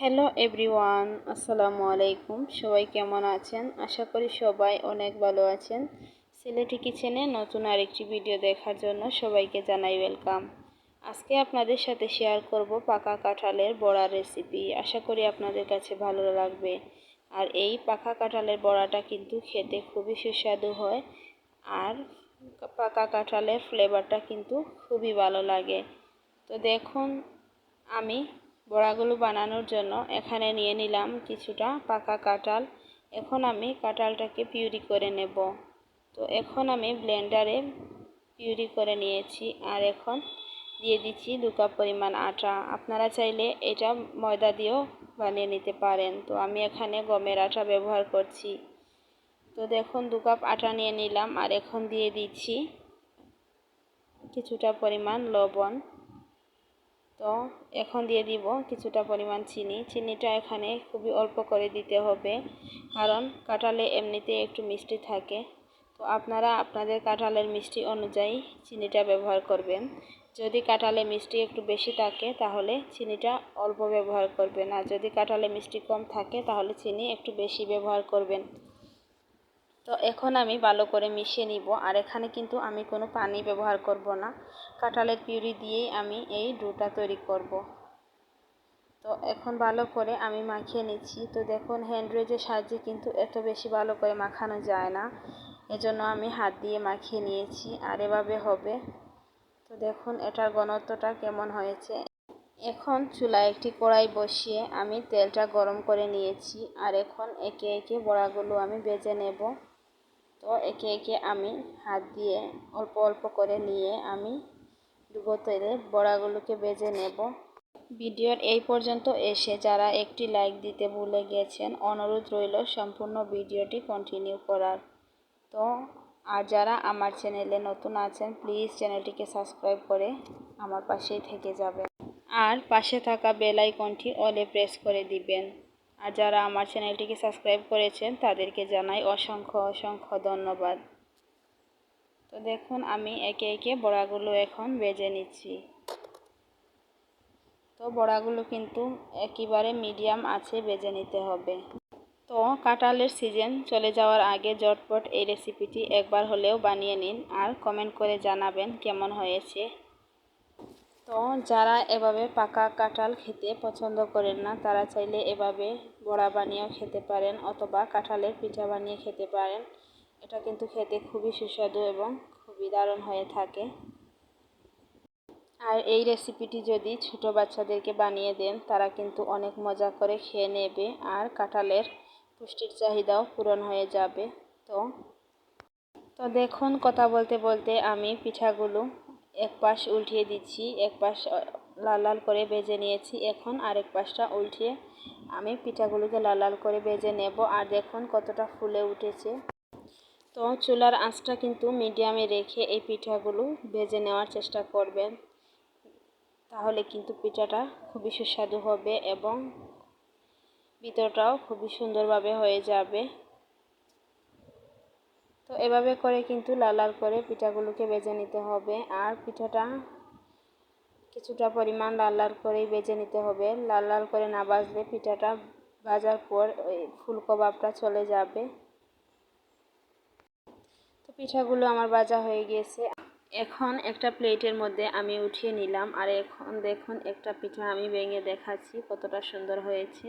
Hello everyone আসসালামু আলাইকুম। সবাই কেমন আছেন? আশা করি সবাই অনেক ভালো আছেন। সিলেটি কিচেনে নতুন আরেকটি ভিডিও দেখার জন্য সবাইকে জানাই ওয়েলকাম আজকে আপনাদের সাথে শেয়ার করব পাকা কাঁঠালের বড়ার রেসিপি আশা করি আপনাদের কাছে ভালো লাগবে। আর এই পাকা কাঁঠালের বড়াটা কিন্তু খেতে খুবই সুস্বাদু হয়। আর পাকা কাঁঠালের ফ্লেভারটা কিন্তু খুবই ভালো লাগে। তো দেখুন, আমি বড়াগুলো বানানোর জন্য এখানে নিয়ে নিলাম কিছুটা পাকা কাঁঠাল। এখন আমি কাঁঠালটাকে পিউরি করে নেব। তো এখন আমি ব্লেন্ডারে পিউরি করে নিয়েছি। আর এখন দিয়ে দিচ্ছি দু কাপ পরিমাণ আটা। আপনারা চাইলে এটা ময়দা দিয়েও বানিয়ে নিতে পারেন। তো আমি এখানে গমের আটা ব্যবহার করছি। তো দেখুন, দু কাপ আটা নিয়ে নিলাম। আর এখন দিয়ে দিচ্ছি কিছুটা পরিমাণ লবণ। তো এখন দিয়ে দিব কিছুটা পরিমাণ চিনি। চিনিটা এখানে খুবই অল্প করে দিতে হবে, কারণ কাঁঠালে এমনিতে একটু মিষ্টি থাকে। তো আপনারা আপনাদের কাঁঠালের মিষ্টি অনুযায়ী চিনিটা ব্যবহার করবেন। যদি কাঁঠালে মিষ্টি একটু বেশি থাকে, তাহলে চিনিটা অল্প ব্যবহার করবেন। আর যদি কাঁঠালে মিষ্টি কম থাকে, তাহলে চিনি একটু বেশি ব্যবহার করবেন। তো এখন আমি ভালো করে মিশিয়ে নিব। আর এখানে কিন্তু আমি কোনো পানি ব্যবহার করব না। কাঁঠালের পিউরি দিয়েই আমি এই ডোটা তৈরি করব। তো এখন ভালো করে আমি মাখিয়ে নিচ্ছি। তো দেখুন হ্যান্ডরেজের সাহায্যে কিন্তু এত বেশি ভালো করে মাখানো যায় না। এজন্য আমি হাত দিয়ে মাখিয়ে নিয়েছি, আর এভাবে হবে। তো দেখুন, এটার ঘনত্বটা কেমন হয়েছে। এখন চুলায় একটি কড়াই বসিয়ে আমি তেলটা গরম করে নিয়েছি। আর এখন একে একে বড়াগুলো আমি বেজে নেব। তো একে একে আমি হাত দিয়ে অল্প অল্প করে নিয়ে আমি ডুবো তেলে বড়াগুলোকে বেজে নেব। ভিডিওর এই পর্যন্ত এসে যারা একটি লাইক দিতে ভুলে গেছেন, অনুরোধ রইল সম্পূর্ণ ভিডিওটি কন্টিনিউ করার। তো আর যারা আমার চ্যানেলে নতুন আছেন প্লিজ চ্যানেলটিকে সাবস্ক্রাইব করে আমার পাশেই থেকে যাবেন। আর পাশে থাকা বেল আইকনটি অলে প্রেস করে দিবেন। আর যারা আমার চ্যানেলটিকে সাবস্ক্রাইব করেছেন, তাদেরকে জানাই অসংখ্য অসংখ্য ধন্যবাদ। তো দেখুন, আমি একে একে বড়াগুলো এখন বেজে নিচ্ছি। তো বড়াগুলো কিন্তু একেবারে মিডিয়াম আছে, বেজে নিতে হবে। তো কাঁঠালের সিজন চলে যাওয়ার আগে জটপট এই রেসিপিটি একবার হলেও বানিয়ে নিন আর কমেন্ট করে জানাবেন কেমন হয়েছে। তো যারা এভাবে পাকা কাঁঠাল খেতে পছন্দ করেন না, তারা চাইলে এভাবে বড়া বানিয়েও খেতে পারেন অথবা কাঁঠালের পিঠা বানিয়ে খেতে পারেন। এটা কিন্তু খেতে খুবই সুস্বাদু এবং খুবই দারুণ হয়ে থাকে। আর এই রেসিপিটি যদি ছোট বাচ্চাদেরকে বানিয়ে দেন, তারা কিন্তু অনেক মজা করে খেয়ে নেবে আর কাঁঠালের পুষ্টির চাহিদাও পূরণ হয়ে যাবে। তো তো দেখুন কথা বলতে বলতে আমি পিঠাগুলো এক পাশ উল্টিয়ে দিচ্ছি, এক পাশ লাল লাল করে বেজে নিয়েছি। এখন আরেক পাশটা উল্টিয়ে আমি পিঠাগুলোকে লাল লাল করে বেজে নেব। আর দেখুন কতটা ফুলে উঠেছে। তো চুলার আঁচটা কিন্তু মিডিয়ামে রেখে এই পিঠাগুলো ভেজে নেওয়ার চেষ্টা করবেন। তাহলে কিন্তু পিঠাটা খুবই সুস্বাদু হবে এবং ভিতরটাও খুবই সুন্দরভাবে হয়ে যাবে। তো এভাবে করে কিন্তু লাল লাল করে পিঠাগুলোকে বেজে নিতে হবে। আর পিঠাটা কিছুটা পরিমাণ লাল লাল করেই বেজে নিতে হবে। লাল লাল করে না বাজলে পিঠাটা ভাজার পর ওই ফুলকবাবটা চলে যাবে। তো পিঠাগুলো আমার ভাজা হয়ে গিয়েছে। এখন একটা প্লেটের মধ্যে আমি উঠিয়ে নিলাম। আর এখন দেখুন, একটা পিঠা আমি ভেঙে দেখাচ্ছি কতটা সুন্দর হয়েছে।